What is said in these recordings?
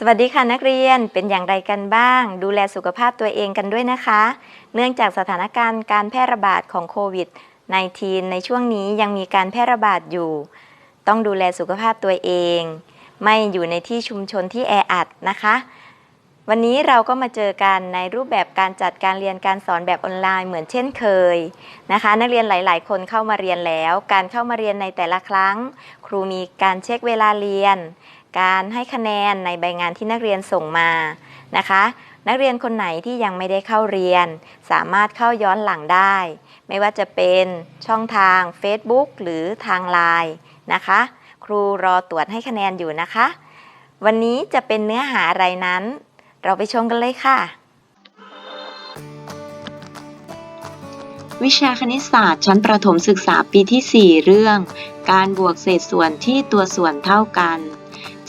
สวัสดีค่ะนักเรียนเป็นอย่างไรกันบ้าง ดูแลสุขภาพตัวเองกันด้วยนะคะ เนื่องจากสถานการณ์การแพร่ระบาดของโควิด -19 ในช่วงนี้ยังมีการแพร่ระบาดอยู่ ต้องดูแลสุขภาพตัวเอง ไม่อยู่ในที่ชุมชนที่แออัดนะคะ วันนี้เราก็มาเจอกันในรูปแบบการจัดการเรียนการสอนแบบออนไลน์เหมือนเช่นเคยนะคะ นักเรียนหลาย ๆ คนเข้ามาเรียนแล้ว การเข้ามาเรียนในแต่ละครั้ง ครูมีการเช็คเวลาเรียน การให้คะแนนในใบงานที่นักเรียนส่งมานะคะ นักเรียนคนไหนที่ยังไม่ได้เข้าเรียน สามารถเข้าย้อนหลังได้ ไม่ว่าจะเป็นช่องทาง Facebook หรือทางไลน์นะคะ ครูรอตรวจให้คะแนนอยู่นะคะ วันนี้จะเป็นเนื้อหาอะไรนั้น เราไปชมกันเลยค่ะ วิชาคณิตศาสตร์ชั้นประถมศึกษาปีที่ 4 เรื่อง การบวกเศษส่วนที่ตัวส่วนเท่ากัน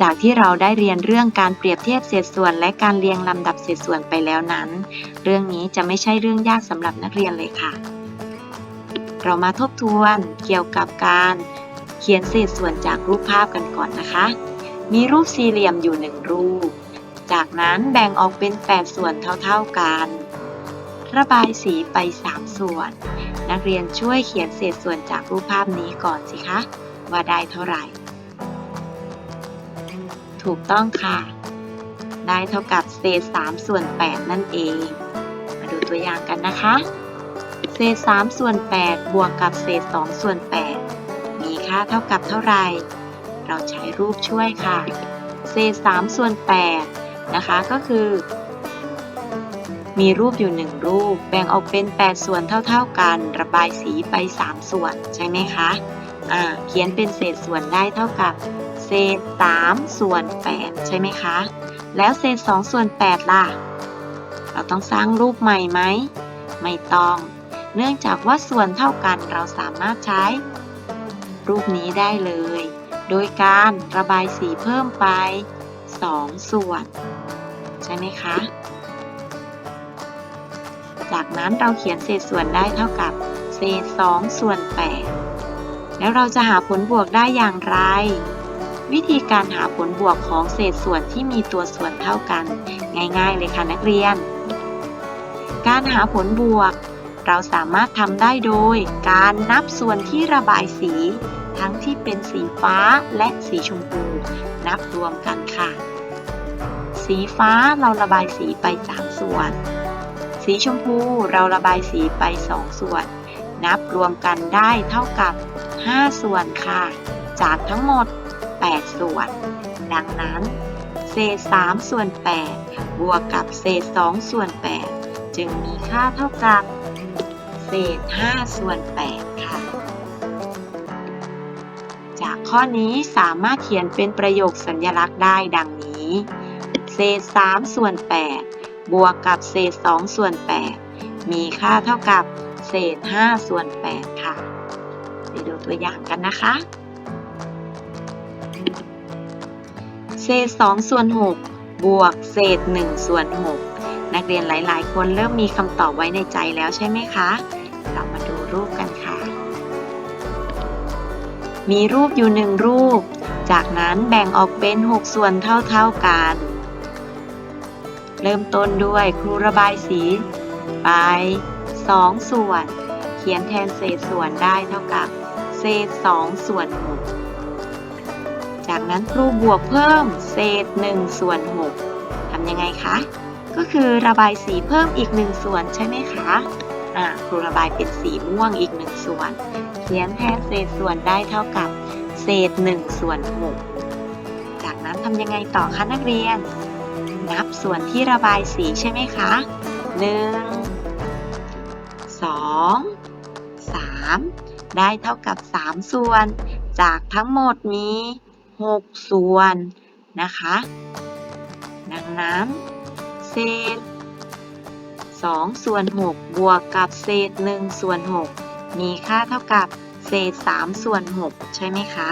จากที่เราได้เรียนเรื่องการเปรียบเทียบเศษส่วน และการเรียงลำดับเศษส่วนไปแล้วนั้น เรื่องนี้จะไม่ใช่เรื่องยากสำหรับนักเรียนเลยค่ะ เรามาทบทวนเกี่ยวกับการเขียนเศษส่วนจากรูปภาพกันก่อนนะคะ มีรูปสี่เหลี่ยมอยู่หนึ่งรูป จากนั้นแบ่งออกเป็น 8 ส่วนเท่าๆกัน ระบายสีไป 3 ส่วน นักเรียนช่วยเขียนเศษส่วนจากรูปภาพนี้ก่อนสิคะ ว่าได้เท่าไหร่ ถูกต้องค่ะ ได้เท่ากับเศษ3ส่วน8นั่นเอง มาดูตัวอย่างกันนะคะ เศษ3ส่วน8บวกกับเศษ2ส่วน8มีค่าเท่ากับเท่าไหร่ เราใช้รูปช่วยค่ะ เศษ3ส่วน8นะคะก็คือ มีรูปอยู่หนึ่งรูป แบ่งออกเป็น 8 ส่วนเท่าๆกัน ระบายสีไป 3 ส่วนใช่ไหมคะ อ่า เขียนเป็นเศษส่วนได้เท่ากับ เศษ3ส่วน8ใช่ไหมคะ แล้วเศษ2ส่วน8ล่ะ เราต้องสร้างรูปใหม่ไหม ไม่ต้อง เนื่องจากว่าส่วนเท่ากันเราสามารถใช้ รูปนี้ได้เลย โดยการระบายสีเพิ่มไป 2 ส่วน ใช่ไหมคะ จากนั้นเราเขียนเศษส่วนได้เท่ากับเศษ2ส่วน8แล้วเราจะหาผลบวกได้อย่างไร วิธีการหาผลบวกของเศษส่วนที่มีตัวส่วนเท่ากัน ง่ายๆเลยค่ะนักเรียน การหาผลบวก เราสามารถทำได้โดย การนับส่วนที่ระบายสี ทั้งที่เป็นสีฟ้าและสีชมพู นับรวมกันค่ะ สีฟ้าเราระบายสีไป 3 ส่วน สีชมพูเราระบายสีไป 2 ส่วน นับรวมกันได้เท่ากับ 5 ส่วนค่ะ จากทั้งหมด 8 ส่วน ดังนั้นเศษ3ส่วน 8 บวกกับเศษ2ส่วน 8 จึงมีค่าเท่ากับ เศษ 5 ส่วน 8 ค่ะ จากข้อนี้สามารถเขียนเป็นประโยคสัญลักษณ์ได้ดังนี้ เศษ 3 ส่วน 8 บวกกับเศษ 2 ส่วน 8 มีค่าเท่ากับ เศษ 5 ส่วน 8 ค่ะ ไปดูตัวอย่างกันนะคะ ศษ2ส่วน6บวกเศษ1ส่วน6นักเรียนหลายๆ คนเริ่มมีคำตอบไว้ในใจแล้วใช่ไหมคะ เรามาดูรูปกันค่ะ มีรูปอยู่หนึ่งรูป จากนั้นแบ่งออกเป็น 6 ส่วนเท่าๆกัน เริ่มต้นด้วยครูระบายสีไป2ส่วน เขียนแทนเศษส่วนได้เท่ากับ เศษ2ส่วน6 จากนั้นครูบวกเพิ่มเศษ1ส่วน6ทำยังไงคะ ก็คือระบายสีเพิ่มอีก 1 ส่วนใช่ไหมคะอ่าครูระบายเป็นสีม่วงอีก 1 ส่วน เขียนแทนเศษส่วนได้เท่ากับเศษ1ส่วน6จากนั้นทำยังไงต่อคะนักเรียน นับส่วนที่ระบายสีใช่ไหมคะ 1 2 3 ได้เท่ากับ 3 ส่วน จากทั้งหมดมี 6 ส่วนนะคะ ดังนั้น เศษ 2 ส่วน 6 บวกกับเศษ 1 ส่วน 6 มีค่าเท่ากับเศษ 3 ส่วน 6 ใช่ไหมคะ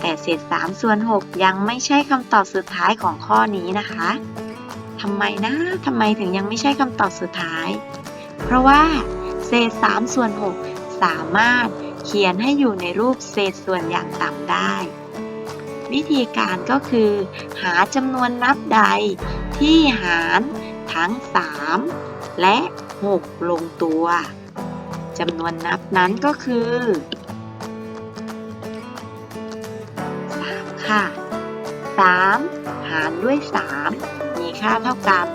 แต่เศษ 3 ส่วน 6 ยังไม่ใช่คำตอบสุดท้ายของข้อนี้นะคะทำไมนะทำไมถึงยังไม่ใช่คำตอบสุดท้าย เพราะว่าเศษ 3 ส่วน 6 สามารถ ขียนให้อยู่ในรูปเศษส่วนอย่างต่ำได้ วิธีการก็คือ หาจำนวนนับใดที่หารทั้ง 3 และ 6 ลงตัวจำนวนนับนั้นก็คือ3ค่ะ 3 หารด้วย 3 มีค่าเท่ากับ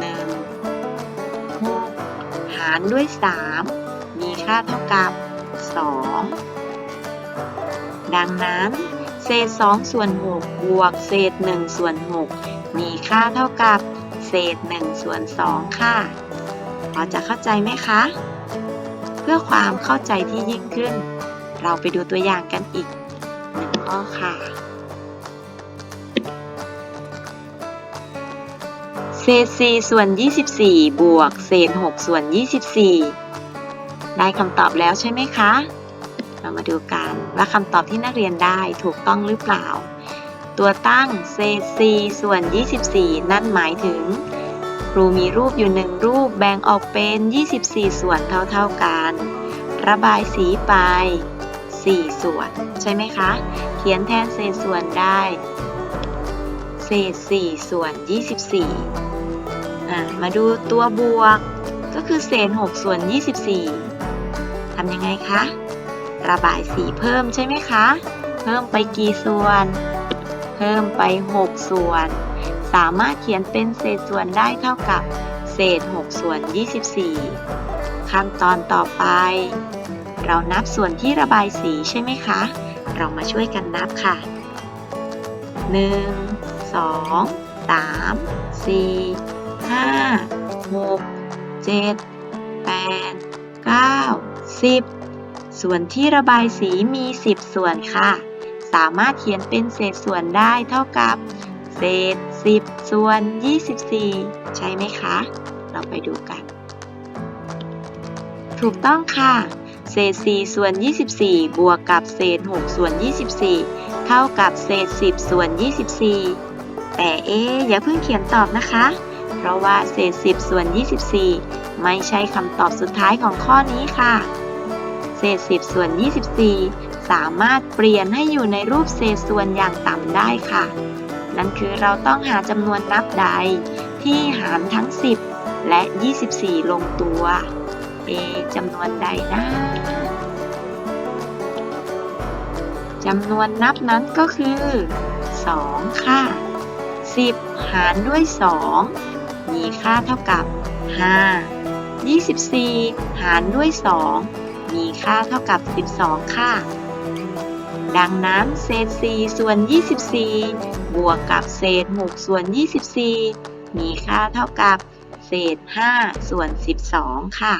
1 6 หารด้วย 3 มีค่าเท่ากับ ดังนั้น เศษ 2 ส่วน 6 บวก เศษ 1 ส่วน 6 มีค่าเท่ากับ เศษ 1 ส่วน 2 ค่ะ พอจะเข้าใจไหมคะ เพื่อความเข้าใจที่ยิ่งขึ้น เราไปดูตัวอย่างกันอีกหนึ่งข้อค่ะเศษ4ส่วน 24 บวก เศษ 6 ส่วน 24 ได้คำตอบแล้วใช่ไหมคะ เรามาดูกันว่าคำตอบที่นักเรียนได้ถูกต้องหรือเปล่า ตัวตั้งเศษ4ส่วน 24 นั่นหมายถึง ครูมีรูปอยู่หนึ่งรูปแบ่งออกเป็น 24 ส่วนเท่าๆกัน ระบายสีไป 4 ส่วน ใช่ไหมคะ เขียนแทนเศษส่วนได้ เศษ 4 ส่วน 24อ่มาดูตัวบวกก็คือเศษ 6 ส่วน 24ทำยังไงคะ ระบายสีเพิ่มใช่ไหมคะ เพิ่มไปกี่ส่วน เพิ่มไป 6 ส่วน สามารถเขียนเป็นเศษส่วนได้เท่ากับเศษ 6 ส่วน 24 ขั้นตอนต่อไป เรานับส่วนที่ระบายสีใช่ไหมคะ เรามาช่วยกันนับค่ะ 1 2 3 4 5 6 7 8 9 10 ส่วนที่ระบายสีมี 10 ส่วนค่ะ สามารถเขียนเป็นเศษส่วนได้เท่ากับ เศษ 10 ส่วน 24 ใช่ไหมคะ เราไปดูกัน ถูกต้องค่ะ เศษ 4 ส่วน 24 บวกกับเศษ 6 ส่วน 24 เท่ากับเศษ 10 ส่วน 24 แต่เอ๊อย่าเพิ่งเขียนตอบนะคะ เพราะว่าเศษ 10 ส่วน 24 ไม่ใช่คำตอบสุดท้ายของข้อนี้ค่ะ ศษ 10 ส่วน 24 สามารถเปลี่ยนให้อยู่ในรูปเศษส่วนอย่างต่ำได้ค่ะ นั่นคือเราต้องหาจำนวนนับใด ที่หารทั้ง 10 และ 24 ลงตัว เอจำนวนใดนะจำนวนนับนั้นก็คือ 2 ค่ะ 10 หารด้วย 2 มีค่าเท่ากับ 5 24 หารด้วย 2 มีค่าเท่ากับ 12 ค่ะ ดังนั้นเศษ 4 ส่วน 24 บวกกับเศษ 6 ส่วน 24 มีค่าเท่ากับเศษ 5 ส่วน 12 ค่ะ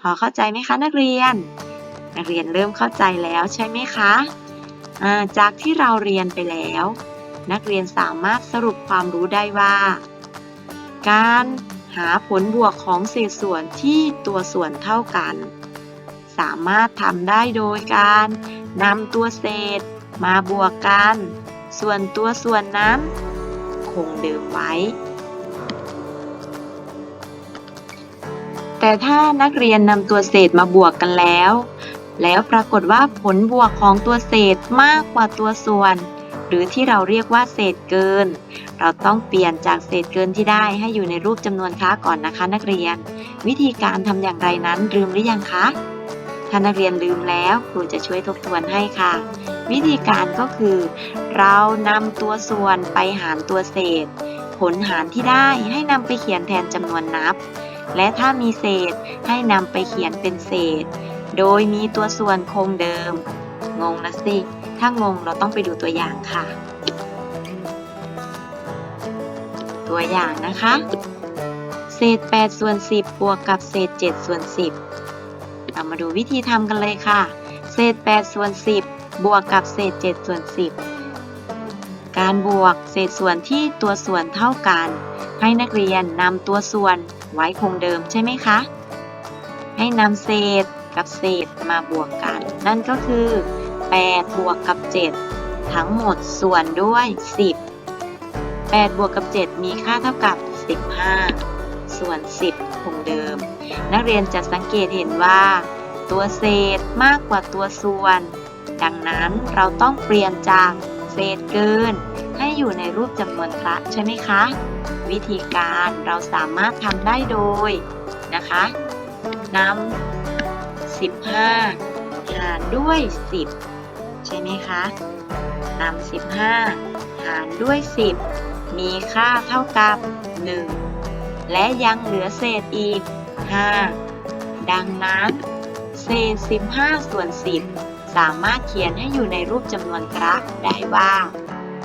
พอเข้าใจไหมคะนักเรียน นักเรียนเริ่มเข้าใจแล้วใช่ไหมคะจากที่เราเรียนไปแล้ว นักเรียนสามารถสรุปความรู้ได้ว่า การ หาผลบวกของเศษส่วนที่ตัวส่วนเท่ากัน สามารถทำได้โดยการนำตัวเศษมาบวกกัน ส่วนตัวส่วนนั้น คงเดิมไว้ แต่ถ้านักเรียนนำตัวเศษมาบวกกันแล้ว แล้วปรากฏว่าผลบวกของตัวเศษมากกว่าตัวส่วน หรือที่เราเรียกว่าเศษเกิน เราต้องเปลี่ยนจากเศษเกินที่ได้ให้อยู่ในรูปจำนวนค้าก่อนนะคะ นักเรียน วิธีการทำอย่างไรนั้นลืมหรือยังคะ ถ้านักเรียนลืมแล้วครูจะช่วยทบทวนให้ค่ะ วิธีการก็คือ เรานำตัวส่วนไปหารตัวเศษ ผลหารที่ได้ให้นำไปเขียนแทนจำนวนนับ และถ้ามีเศษให้นำไปเขียนเป็นเศษ โดยมีตัวส่วนคงเดิม งงนะสิ ถ้างงเราต้องไปดูตัวอย่างค่ะ ตัวอย่างนะคะ เศษ8ส่วน10 บวกกับเศษ7ส่วน10 เรามาดูวิธีทำกันเลยค่ะ เศษ8ส่วน10 บวกกับเศษ7ส่วน10 การบวกเศษส่วนที่ตัวส่วนเท่ากัน ให้นักเรียนนำตัวส่วนไว้คงเดิมใช่ไหมคะ ให้นำเศษกับเศษมาบวกกัน นั่นก็คือ 8 บวกกับ 7 ทั้งหมดส่วนด้วย 10 8 บวกกับ 7 มีค่าเท่ากับ 15 ส่วน 10 คงเดิม นักเรียนจะสังเกตเห็นว่า ตัวเศษมากกว่าตัวส่วน ดังนั้นเราต้องเปลี่ยนจากเศษเกิน ให้อยู่ในรูปจำนวนคละใช่ไหมคะ วิธีการเราสามารถทำได้โดยนะคะนำ15 หารด้วย 10 ใช่ไหมคะนำ15 หารด้วย 10 มีค่าเท่ากับ 1 และยังเหลือเศษอีก 5 ดังนั้นเศษ 15 ส่วน 10 สามารถเขียนให้อยู่ในรูปจำนวนกราฟได้ว่า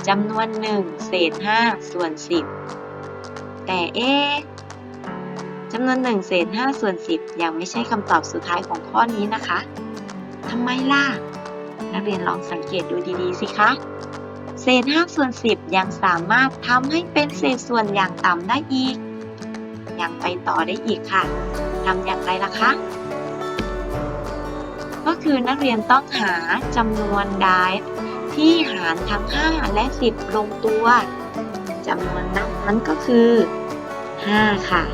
จำนวน 1 เศษ 5 ส่วน 10 แต่เอ๊ะจำนวน 1 เศษ 5 ส่วน 10 ยังไม่ใช่คำตอบสุดท้ายของข้อนี้นะคะทำไมล่ะ นักเรียนลองสังเกตดูดีๆสิคะ เศษ5ส่วน10 ยังสามารถทำให้เป็นเศษส่วนอย่างต่ำได้อีก ยังไปต่อได้อีกค่ะทำอย่างไรล่ะคะ ก็คือนักเรียนต้องหาจำนวนได้ที่หารทั้ง 5 และ 10 ลงตัวจำนวนนั้นก็คือ 5 ค่ะ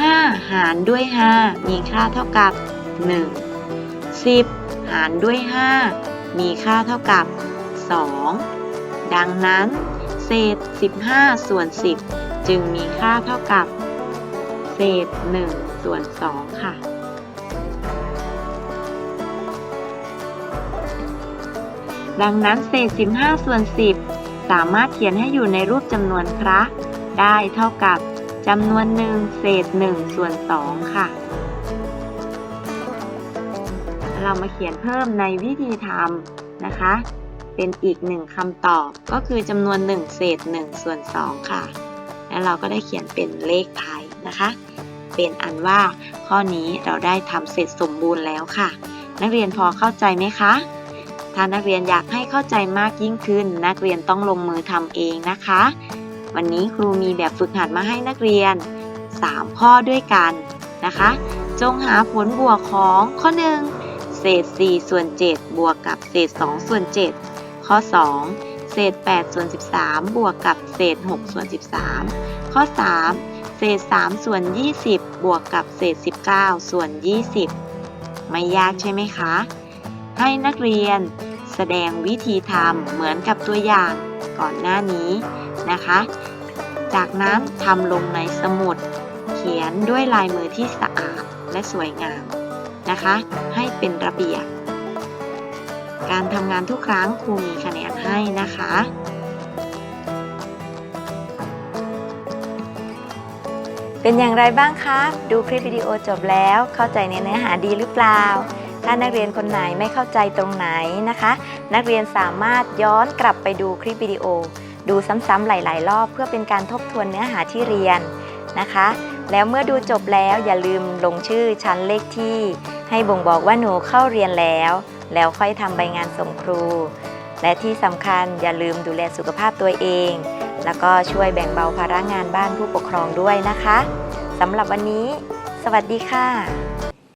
5 หารด้วย 5 มีค่าเท่ากับ 1 10 หารด้วย 5 มีค่าเท่ากับ 2 ดังนั้น เศษ 15 ส่วน 10 จึงมีค่าเท่ากับ เศษ 1 ส่วน 2 ค่ะ ดังนั้นเศษ 15 ส่วน 10 สามารถเขียนให้อยู่ในรูปจำนวนคระ ได้เท่ากับจำนวนหนึ่งเศษ 1 ส่วน 2 ค่ะ เรามาเขียนเพิ่มในวิธีทำนะคะ เป็นอีกหนึ่งคำตอบก็คือจำนวน 1 เศษ1ส่วน2ค่ะ แล้วเราก็ได้เขียนเป็นเลขไทยนะคะ เป็นอันว่าข้อนี้เราได้ทำเสร็จสมบูรณ์แล้วค่ะ นักเรียนพอเข้าใจไหมคะถ้านักเรียนอยากให้เข้าใจมากยิ่งขึ้น นักเรียนต้องลงมือทำเองนะคะ วันนี้ครูมีแบบฝึกหัดมาให้นักเรียน 3 ข้อด้วยกันนะคะ จงหาผลบวกของข้อ 1 เศษ 4 ส่วน 7 บวกกับเศษ 2 ส่วน 7 ข้อ 2 เศษ 8 ส่วน 13 บวกกับเศษ 6 ส่วน 13 ข้อ 3 เศษ 3 ส่วน 20 บวกกับเศษ 19 ส่วน 20 ไม่ยากใช่ไหมคะ ให้นักเรียนแสดงวิธีทำเหมือนกับตัวอย่างก่อนหน้านี้นะคะ จากนั้นทำลงในสมุด เขียนด้วยลายมือที่สะอาดและสวยงาม นะคะ ให้เป็นระเบียบ การทำงานทุกครั้งครูมีคะแนนให้นะคะ เป็นอย่างไรบ้างคะ ดูคลิปวิดีโอจบแล้วเข้าใจในเนื้อหาดีหรือเปล่า ถ้านักเรียนคนไหนไม่เข้าใจตรงไหนนะคะ นักเรียนสามารถย้อนกลับไปดูคลิปวิดีโอ ดูซ้ำๆหลาย ๆ รอบ เพื่อเป็นการทบทวนเนื้อหาที่เรียนนะคะแล้วเมื่อดูจบแล้วอย่าลืมลงชื่อชั้นเลขที่ ให้บ่งบอกว่าหนูเข้าเรียนแล้ว แล้วค่อยทำใบงานส่งครู และที่สำคัญอย่าลืมดูแลสุขภาพตัวเอง แล้วก็ช่วยแบ่งเบาภาระงานบ้านผู้ปกครองด้วยนะคะสำหรับวันนี้ สวัสดีค่ะ